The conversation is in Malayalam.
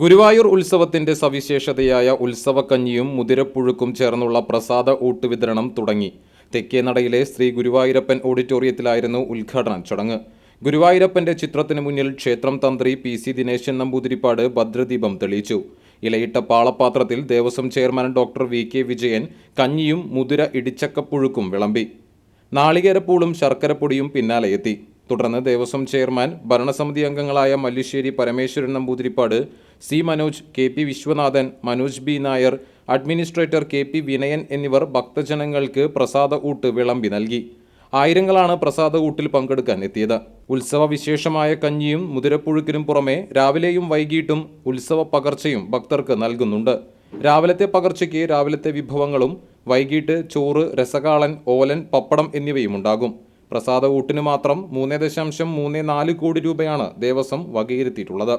ഗുരുവായൂർ ഉത്സവത്തിന്റെ സവിശേഷതയായ ഉത്സവക്കഞ്ഞിയും മുതിരപ്പുഴുക്കും ചേർന്നുള്ള പ്രസാദ ഊട്ട് വിതരണം തുടങ്ങി. തെക്കേനടയിലെ ശ്രീ ഗുരുവായൂരപ്പൻ ഓഡിറ്റോറിയത്തിലായിരുന്നു ഉദ്ഘാടന ചടങ്ങ്. ഗുരുവായൂരപ്പന്റെ ചിത്രത്തിന് മുന്നിൽ ക്ഷേത്രം തന്ത്രി പി സി ദിനേശൻ നമ്പൂതിരിപ്പാട് ഭദ്രദീപം തെളിയിച്ചു. ഇലയിട്ട പാളപാത്രത്തിൽ Devaswom chairman doctor V K Vijayan കഞ്ഞിയും മുതിര ഇടിച്ചക്കപ്പുഴുക്കും വിളമ്പി. നാളികേരപ്പൂളും ശർക്കരപ്പൊടിയും പിന്നാലെ എത്തി. തുടർന്ന് ദേവസ്വം ചെയർമാൻ ഭരണസമിതി അംഗങ്ങളായ Mallissery Parameswaran Namboothiripad C Manoj K P Viswanathan Manoj B Nair administrator K P Vinayan എന്നിവർ ഭക്തജനങ്ങൾക്ക് പ്രസാദ ഊട്ട് വിളമ്പി നൽകി. ആയിരങ്ങളാണ് പ്രസാദ ഊട്ടിൽ പങ്കെടുക്കാൻ എത്തിയത്. ഉത്സവ വിശേഷമായ കഞ്ഞിയും മുതിരപ്പുഴുക്കിനും പുറമെ രാവിലെയും വൈകിട്ടും ഉത്സവ പകർച്ചയും ഭക്തർക്ക് നൽകുന്നുണ്ട്. രാവിലത്തെ പകർച്ചയ്ക്ക് രാവിലത്തെ വിഭവങ്ങളും വൈകിട്ട് ചോറ് രസകാളൻ ഓലൻ പപ്പടം എന്നിവയും ഉണ്ടാകും. പ്രസാദ ഊട്ടിന് മാത്രം മൂന്ന് ദശാംശം മൂന്ന് നാല് കോടി രൂപയാണ് ദേവസ്വം വകയിരുത്തിയിട്ടുള്ളത്.